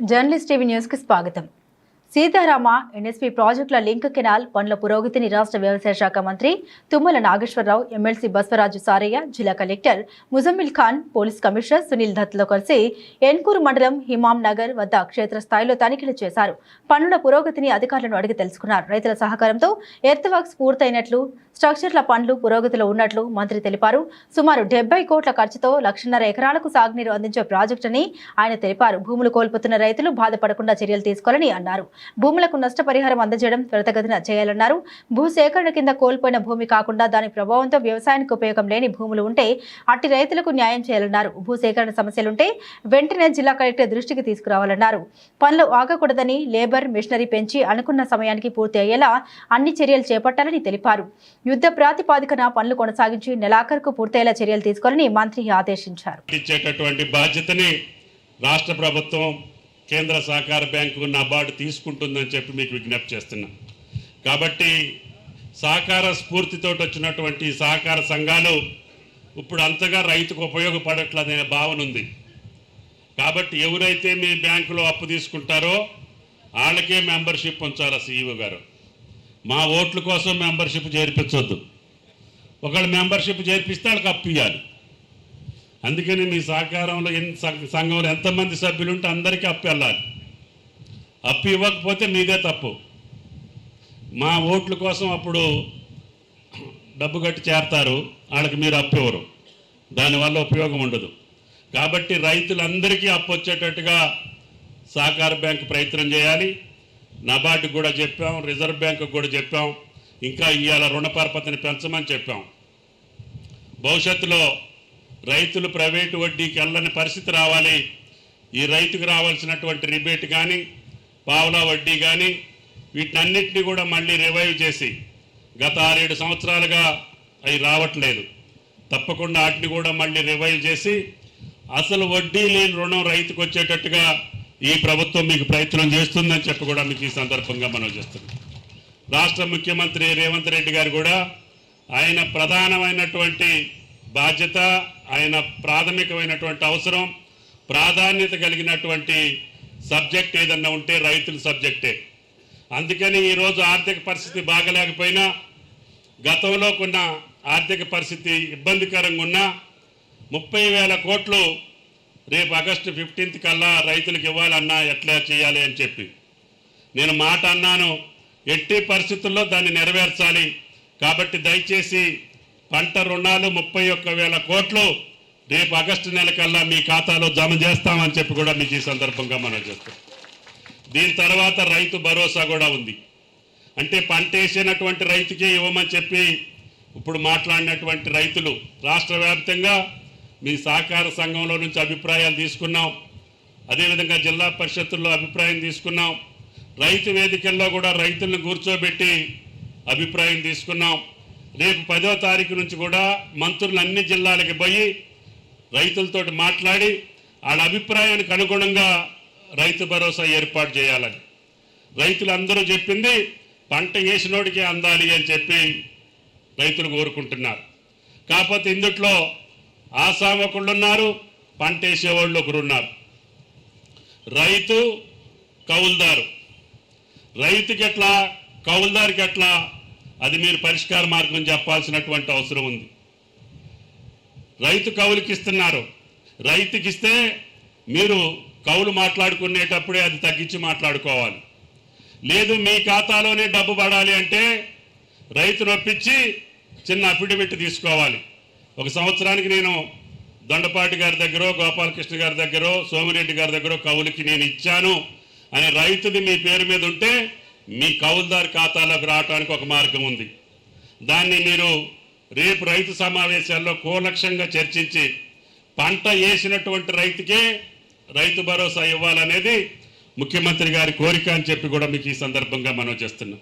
Journalist TV న్యూస్కి స్వాగతం. Sitarama NSP ప్రాజెక్టుల లింక్ కెనాల్ పనుల పురోగతిని రాష్ట్ర వ్యవసాయ శాఖ మంత్రి తుమ్మల నాగేశ్వరరావు ఎమ్మెల్సీ బస్వరాజు సారయ్య జిల్లా collector Muzammil Khan police commissioner Sunil దత్లో కలిసి ఎన్కూరు మండలం హిమాం నగర్ వద్ద క్షేత్రస్థాయిలో తనిఖీలు చేశారు. పనుల పురోగతిని అధికారులను అడిగి తెలుసుకున్నారు. రైతుల సహకారంతో ఎర్త్ వర్క్స్ పూర్తయినట్లు స్ట్రక్చర్ల పనులు పురోగతిలో ఉన్నట్లు మంత్రి తెలిపారు. సుమారు డెబ్బై కోట్ల ఖర్చుతో లక్షన్నర ఎకరాలకు సాగునీరు అందించే ప్రాజెక్టుని ఆయన తెలిపారు. భూములు కోల్పోతున్న రైతులు బాధపడకుండా చర్యలు తీసుకోవాలని అన్నారు. భూములకు నష్టపరిహారం అందజేయడం త్వరితగతిన చేయాలన్నారు. భూసేకరణ కింద కోల్పోయిన భూమి కాకుండా దాని ప్రభావంతో వ్యవసాయానికి ఉపయోగం లేని భూములు ఉంటే అట్టి రైతులకు న్యాయం చేయాలన్నారు. భూసేకరణ సమస్యలుంటే వెంటనే జిల్లా కలెక్టర్ దృష్టికి తీసుకురావాలన్నారు. పనులు ఆగకూడదని లేబర్ మిషనరీ పెంచి అనుకున్న సమయానికి పూర్తి అయ్యేలా అన్ని చర్యలు చేపట్టాలని తెలిపారు. యుద్ధ ప్రాతిపాదికన పనులు కొనసాగించి నెలాఖరుకు పూర్తయ్యేలా చర్యలు తీసుకోవాలని మంత్రి ఆదేశించారు. ఇచ్చేటటువంటి బాధ్యతని రాష్ట్ర ప్రభుత్వం కేంద్ర సహకార బ్యాంకు నబార్డు తీసుకుంటుందని చెప్పి మీకు విజ్ఞప్తి చేస్తున్నా. కాబట్టి సహకార స్ఫూర్తితో వచ్చినటువంటి సహకార సంఘాలు ఇప్పుడు అంతగా రైతుకు ఉపయోగపడట్లనే భావన ఉంది. కాబట్టి ఎవరైతే మీ బ్యాంకులో అప్పు తీసుకుంటారో వాళ్ళకే మెంబర్షిప్ ఉంచాలి సీఈఓ గారు. మా ఓట్ల కోసం మెంబర్షిప్ చేర్పించొద్దు. ఒకళ్ళు మెంబర్షిప్ చేర్పిస్తే వాళ్ళకి అప్పు ఇవ్వాలి అందుకని మీ సహకారంలో ఎన్ని సంఘంలో ఎంతమంది సభ్యులు ఉంటే అందరికీ అప్పు వెళ్ళాలి. అప్పు ఇవ్వకపోతే మీదే తప్పు. మా ఓట్ల కోసం అప్పుడు డబ్బు కట్టి చేరతారు వాళ్ళకి మీరు అప్పు ఇవ్వరు. దానివల్ల ఉపయోగం ఉండదు. కాబట్టి రైతులందరికీ అప్పు వచ్చేటట్టుగా సహకార బ్యాంకు ప్రయత్నం చేయాలి. నబార్డు కూడా చెప్పాం రిజర్వ్ బ్యాంకు కూడా చెప్పాం ఇంకా ఇవాళ రుణ పరపతిని పెంచమని చెప్పాం. భవిష్యత్తులో రైతులు ప్రైవేటు వడ్డీకి వెళ్ళని పరిస్థితి రావాలి. ఈ రైతుకు రావాల్సినటువంటి రిబేట్ కానీ పావలా వడ్డీ కానీ వీటినన్నింటినీ కూడా మళ్ళీ రివైవ్ చేసి గత ఆరేడు సంవత్సరాలుగా అవి రావట్లేదు. తప్పకుండా వాటిని కూడా మళ్ళీ రివైవ్ చేసి అసలు వడ్డీ లేని రుణం రైతుకు వచ్చేటట్టుగా ఈ ప్రభుత్వం మీకు ప్రయత్నం చేస్తుందని చెప్పి కూడా మీకు ఈ సందర్భంగా మనం చేస్తున్నాం. రాష్ట్ర ముఖ్యమంత్రి రేవంత్ రెడ్డి గారు కూడా ఆయన ప్రధానమైనటువంటి బాధ్యత ఆయన ప్రాథమికమైనటువంటి అవసరం ప్రాధాన్యత కలిగినటువంటి సబ్జెక్ట్ ఏదన్నా ఉంటే రైతుల సబ్జెక్టే. అందుకని ఈరోజు ఆర్థిక పరిస్థితి బాగలేకపోయినా గతంలో కొన్న ఆర్థిక పరిస్థితి ఇబ్బందికరంగా ఉన్నా ముప్పై వేల కోట్లు రేపు ఆగస్టు ఫిఫ్టీన్త్ కల్లా రైతులకు ఇవ్వాలన్నా ఎట్లా చేయాలి అని చెప్పి. నేను మాట అన్నాను ఎట్టి పరిస్థితుల్లో దాన్ని నెరవేర్చాలి. కాబట్టి దయచేసి పంట రుణాలు ముప్పై ఒక్క వేల కోట్లు రేపు ఆగస్టు నెల కల్లా మీ ఖాతాలో జమ చేస్తామని చెప్పి కూడా మీకు ఈ సందర్భంగా మనం చేస్తాం దీని తర్వాత రైతు భరోసా కూడా ఉంది. అంటే పంట వేసినటువంటి రైతుకే ఇవ్వమని చెప్పి ఇప్పుడు మాట్లాడినటువంటి రైతులు రాష్ట్ర వ్యాప్తంగా మీ సహకార సంఘంలో నుంచి అభిప్రాయాలు తీసుకున్నాం. అదేవిధంగా జిల్లా పరిషత్తుల్లో అభిప్రాయం తీసుకున్నాం. రైతు వేదికల్లో కూడా రైతులను కూర్చోబెట్టి అభిప్రాయం తీసుకున్నాం. రేపు పదో తారీఖు నుంచి కూడా మంత్రులు అన్ని జిల్లాలకి పోయి రైతులతోటి మాట్లాడి వాళ్ళ అభిప్రాయానికి అనుగుణంగా రైతు భరోసా ఏర్పాటు చేయాలని. రైతులందరూ చెప్పింది పంట వేసినోడికే అందాలి అని చెప్పి రైతులు కోరుకుంటున్నారు. కాకపోతే ఇందుట్లో ఆశావకుళ్ళు ఉన్నారు పంట వేసేవాళ్ళు ఒకరు ఉన్నారు రైతు కౌలుదారు. రైతుకి ఎట్లా కౌలుదారికి ఎట్లా అది మీరు పరిష్కార మార్గం చెప్పాల్సినటువంటి అవసరం ఉంది. రైతు కౌలుకి ఇస్తున్నారు రైతుకి ఇస్తే మీరు కౌలు మాట్లాడుకునేటప్పుడే అది తగ్గించి మాట్లాడుకోవాలి. లేదు మీ ఖాతాలోనే డబ్బు పడాలి అంటే రైతు నొప్పించి చిన్న అఫిడవిట్ తీసుకోవాలి. ఒక సంవత్సరానికి నేను దొండపాటి గారి దగ్గర గోపాలకృష్ణ గారి దగ్గర సోమిరెడ్డి గారి దగ్గర కౌలుకి నేను ఇచ్చాను అనే రైతుది మీ పేరు మీద ఉంటే మీ కౌలుదారు ఖాతాలోకి రావడానికి ఒక మార్గం ఉంది. దాన్ని మీరు రేపు రైతు సమావేశాల్లో కూలక్ష్యంగా చర్చించి పంట వేసినటువంటి రైతుకే రైతు భరోసా ఇవ్వాలనేది ముఖ్యమంత్రి గారి కోరిక అని చెప్పి కూడా మీకు ఈ సందర్భంగా మనం చేస్తున్నాం.